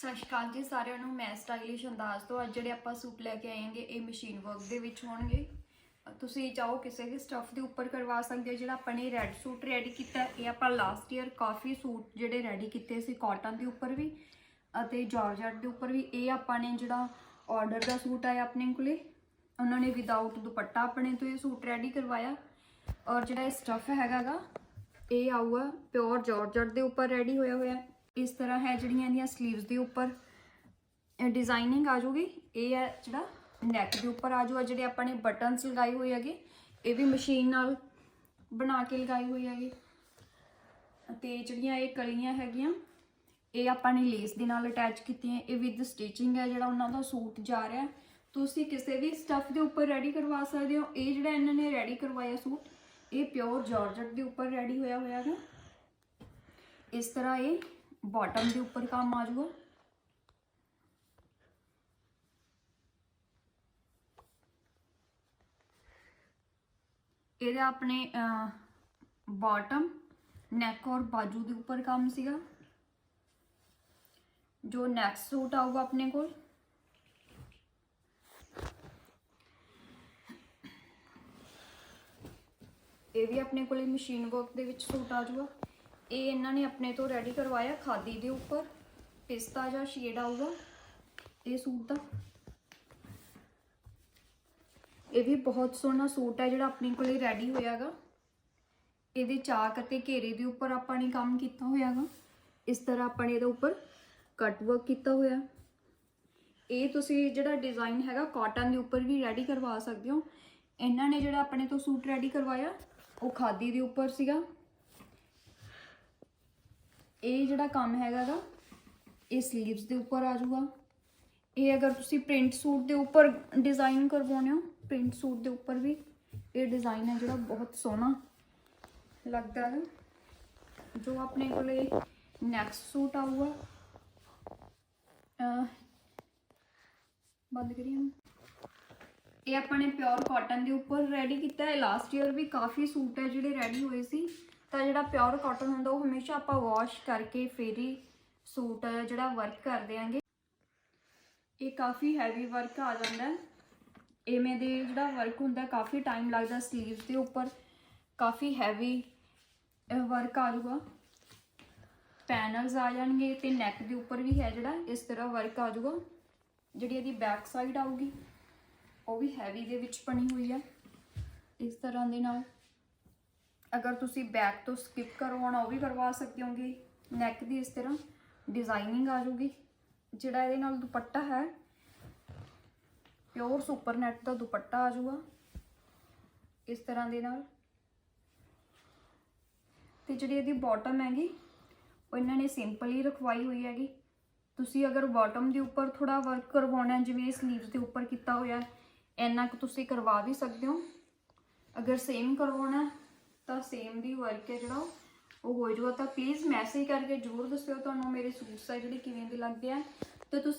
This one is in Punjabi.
ਸਤਿ ਸ਼੍ਰੀ ਅਕਾਲ ਜੀ, ਸਾਰਿਆਂ ਨੂੰ ਮੈਂ ਸਟਾਈਲਿਸ਼ ਅੰਦਾਜ਼ ਤੋਂ ਅੱਜ ਜਿਹੜੇ ਆਪਾਂ ਸੂਟ ਲੈ ਕੇ ਆਏਗੇ, ਇਹ ਮਸ਼ੀਨ ਵਰਕ ਦੇ ਵਿੱਚ ਹੋਣਗੇ। ਤੁਸੀਂ ਚਾਹੋ ਕਿਸੇ ਵੀ ਸਟਫ ਦੇ ਉੱਪਰ ਕਰਵਾ ਸਕਦੇ ਹੋ, ਜਿਹੜਾ ਆਪਾਂ ਨੇ ਰੈੱਡ ਸੂਟ ਰੈਡੀ ਕੀਤਾ, ਇਹ ਆਪਾਂ ਲਾਸਟ ਈਅਰ ਕਾਫੀ ਸੂਟ ਜਿਹੜੇ ਰੈਡੀ ਕੀਤੇ ਸੀ ਕਾਟਨ ਦੇ ਉੱਪਰ ਵੀ ਅਤੇ ਜਾਰਜਟ ਦੇ ਉੱਪਰ ਵੀ, ਇਹ ਆਪਾਂ ਨੇ ਜਿਹੜਾ ਆਰਡਰ ਦਾ ਸੂਟ ਆਇਆ ਆਪਣੇ ਕੋਲੇ, ਉਹਨਾਂ ਨੇ ਵਿਦਆਊਟ ਦੁਪੱਟਾ ਆਪਣੇ ਤੋਂ ਇਹ ਸੂਟ ਰੈਡੀ ਕਰਵਾਇਆ। ਔਰ ਜਿਹੜਾ ਇਹ ਸਟਫ ਹੈਗਾਗਾ ਇਹ ਆਊਗਾ ਪਿਓਰ ਜਾਰਜਟ ਦੇ ਉੱਪਰ ਰੈਡੀ ਹੋਇਆ ਹੋਇਆ। ਇਸ ਤਰ੍ਹਾਂ ਹੈ ਜਿਹੜੀਆਂ ਇਹਦੀਆਂ 슬ੀਵਸ ਦੇ ਉੱਪਰ ਡਿਜ਼ਾਈਨਿੰਗ ਆ ਜੂਗੀ ਇਹ ਹੈ ਜਿਹੜਾ ਨੈਕ ਦੇ ਉੱਪਰ ਆ ਜਾਊਗਾ ਜਿਹੜੇ ਆਪਾਂ ਨੇ ਬਟਨਸ ਲਗਾਏ ਹੋਏ ਹੈਗੇ, ਇਹ ਵੀ ਮਸ਼ੀਨ ਨਾਲ ਬਣਾ ਕੇ ਲਗਾਏ ਹੋਈ ਹੈਗੇ। ਤੇ ਜਿਹੜੀਆਂ ਇਹ ਕਲੀਆਂ ਹੈਗੀਆਂ, ਇਹ ਆਪਾਂ ਨੇ ਲੇਸ ਦੇ ਨਾਲ ਅਟੈਚ ਕੀਤੀਆਂ। ਇਹ ਵਿਦ ਸਟਿਚਿੰਗ ਹੈ ਜਿਹੜਾ ਉਹਨਾਂ ਦਾ ਸੂਟ ਜਾ ਰਿਹਾ ਤੁਸੀਂ ਕਿਸੇ ਵੀ ਸਟੱਫ ਦੇ ਉੱਪਰ ਰੈਡੀ ਕਰਵਾ ਸਕਦੇ ਹੋ। ਇਹ ਜਿਹੜਾ ਇਹਨਾਂ ਨੇ ਰੈਡੀ ਕਰਵਾਇਆ ਸੂਟ, ਇਹ ਪਿਓਰ ਜਾਰਜਟ ਦੇ ਉੱਪਰ ਰੈਡੀ ਹੋਇਆ ਹੋਇਆ ਹੈ ਇਸ ਤਰ੍ਹਾਂ ਇਹ ਬਾਟਮ ਦੇ ਉੱਪਰ ਕੰਮ ਆ ਜਾਊਗਾ ਇਹਦਾ ਆਪਣੇ ਬਾਟਮ ਨੈਕ ਔਰ ਬਾਜੂ ਦੇ ਉੱਪਰ ਕੰਮ ਸੀਗਾ ਜੋ ਨੈਕਸਟ ਸੂਟ ਆਊਗਾ ਆਪਣੇ ਕੋਲ ਇਹ ਵੀ ਆਪਣੇ ਕੋਲੇ ਮਸ਼ੀਨ ਵਰਕ ਦੇ ਵਿੱਚ ਸੂਟ ਆ ਜਾਊਗਾ ਇਹ ਇਹਨਾਂ ਨੇ ਆਪਣੇ ਤੋਂ ਰੈਡੀ ਕਰਵਾਇਆ ਖਾਦੀ ਦੇ ਉੱਪਰ। ਪਿਸਤਾ ਜਾਂ ਸ਼ੇਡ ਆਊਗਾ। ਇਹ ਸੂਟ ਦਾ। ਇਹ ਵੀ ਬਹੁਤ ਸੋਹਣਾ ਸੂਟ ਹੈ ਜਿਹੜਾ ਆਪਣੇ ਕੋਲੇ ਰੈਡੀ ਹੋਇਆਗਾ। ਇਹਦੇ ਚਾਕ ਅਤੇ ਘੇਰੇ ਦੇ ਉੱਪਰ ਆਪਾਂ ਨੇ ਕੰਮ ਕੀਤਾ ਹੋਇਆਗਾ। ਇਸ ਤਰ੍ਹਾਂ ਆਪਾਂ ਨੇ ਇਹਦੇ ਉੱਪਰ ਕੱਟ ਵਰਕ ਕੀਤਾ ਹੋਇਆ। ਇਹ ਤੁਸੀਂ ਜਿਹੜਾ ਡਿਜ਼ਾਈਨ ਹੈਗਾ ਕਾਟਨ ਦੇ ਉੱਪਰ ਵੀ ਰੈਡੀ ਕਰਵਾ ਸਕਦੇ ਹੋ। ਇਹਨਾਂ ਨੇ ਜਿਹੜਾ ਆਪਣੇ ਤੋਂ ਸੂਟ ਰੈਡੀ ਕਰਵਾਇਆ, ਉਹ ਖਾਦੀ ਦੇ ਉੱਪਰ ਸੀਗਾ। ਇਹ ਜਿਹੜਾ ਕੰਮ ਹੈਗਾਗਾ, ਇਹ 슬ੀਵਸ ਦੇ ਉੱਪਰ ਆ ਜਾਊਗਾ। ਇਹ ਅਗਰ ਤੁਸੀਂ ਪ੍ਰਿੰਟ ਸੂਟ ਦੇ ਉੱਪਰ ਡਿਜ਼ਾਈਨ ਕਰਵਾਉਣੇ ਹੋ ਪ੍ਰਿੰਟ ਸੂਟ ਦੇ ਉੱਪਰ ਵੀ ਇਹ ਡਿਜ਼ਾਈਨ ਹੈ ਜਿਹੜਾ ਬਹੁਤ ਸੋਹਣਾ ਲੱਗਦਾ ਹੈ। ਜੋ ਆਪਣੇ ਕੋਲੇ ਨੈਕਸਟ ਸੂਟ ਆਊਗਾ। ਬੰਦ ਕਰੀਏ ਇਹ ਆਪਾਂ ਨੇ ਪਿਓਰ ਕਾਟਨ ਦੇ ਉੱਪਰ ਰੈਡੀ ਕੀਤਾ ਹੈ। ਲਾਸਟ ਈਅਰ ਵੀ ਕਾਫੀ ਸੂਟ ਹੈ ਜਿਹੜੇ ਰੈਡੀ ਹੋਏ ਸੀ। ਤਾਂ ਜਿਹੜਾ ਪਿਓਰ ਕਾਟਨ ਹੁੰਦਾ, ਉਹ ਹਮੇਸ਼ਾ ਆਪਾਂ ਵਾਸ਼ ਕਰਕੇ ਫੇਰ ਹੀ ਸੂਟ ਜਿਹੜਾ ਵਰਕ ਕਰ ਦਿਆਂਗੇ ਇਹ ਕਾਫੀ ਹੈਵੀ ਵਰਕ ਆ ਜਾਂਦਾ ਹੈ। ਇਵੇਂ ਦੇ ਜਿਹੜਾ ਵਰਕ ਹੁੰਦਾ, ਕਾਫੀ ਟਾਈਮ ਲੱਗਦਾ 슬ੀਵਸ ਦੇ ਉੱਪਰ। ਕਾਫੀ ਹੈਵੀ ਵਰਕ ਆ ਜੂਗਾ ਪੈਨਲਸ ਆ ਜਾਣਗੇ ਤੇ ਨੈਕ ਦੇ ਉੱਪਰ ਵੀ ਹੈ ਜਿਹੜਾ, ਇਸ ਤਰ੍ਹਾਂ ਵਰਕ ਆ ਜੂਗਾ ਜਿਹੜੀ ਇਹਦੀ ਬੈਕ ਸਾਈਡ ਆਊਗੀ, ਉਹ ਵੀ ਹੈਵੀ ਦੇ ਵਿੱਚ ਬਣੀ ਹੋਈ ਆ, ਇਸ ਤਰ੍ਹਾਂ ਦੇ ਨਾਲ। ਅਗਰ ਤੁਸੀਂ ਬੈਕ ਤੋਂ ਸਕਿਪ ਕਰਵਾਉਣਾ ਉਹ ਵੀ ਕਰਵਾ ਸਕਦੇ ਹੋਗੇ। ਨੈਕ ਦੀ ਇਸ ਤਰ੍ਹਾਂ ਡਿਜ਼ਾਈਨਿੰਗ ਆ ਜਾਊਗੀ। ਜਿਹੜਾ ਇਹਦੇ ਨਾਲ ਦੁਪੱਟਾ ਹੈ ਪਿਓਰ ਸੁਪਰ ਨੈਟ ਦਾ ਦੁਪੱਟਾ ਆ ਜਾਊਗਾ। ਇਸ ਤਰ੍ਹਾਂ ਦੇ ਨਾਲ। ਤੇ ਜਿਹੜੀ ਇਹਦੀ ਬਾਟਮ ਹੈਗੀ ਉਹ ਇਹਨਾਂ ਨੇ ਸਿੰਪਲ ਹੀ ਰਖਵਾਈ ਹੋਈ ਹੈਗੀ। ਤੁਸੀਂ ਅਗਰ ਬਾਟਮ ਦੇ ਉੱਪਰ ਥੋੜਾ ਵਰਕ ਕਰਵਾਉਣਾ ਜਿਵੇਂ ਇਹ 슬ੀਵਸ ਦੇ ਉੱਪਰ ਕੀਤਾ ਹੋਇਆ ਹੈ, ਇੰਨਾ ਕੁ ਤੁਸੀਂ ਕਰਵਾ ਵੀ ਸਕਦੇ ਹੋ। ਅਗਰ ਸੇਮ ਕਰਵਾਉਣਾ ਤਾਂ ਸੇਮ ਦੀ ਵਰਕ ਹੈ ਜਿਹੜਾ ਉਹ। ਹੋ ਜਾਊਗਾ ਤਾਂ ਪਲੀਜ਼ ਮੈਸੇਜ ਕਰਕੇ ਜ਼ਰੂਰ ਦੱਸਿਓ ਤੁਹਾਨੂੰ ਮੇਰੇ ਸੂਟਸ ਆ ਜਿਹੜੀ ਕਿਵੇਂ ਦੇ ਲੱਗਦੇ ਆ। ਤੇ ਤੁਸੀਂ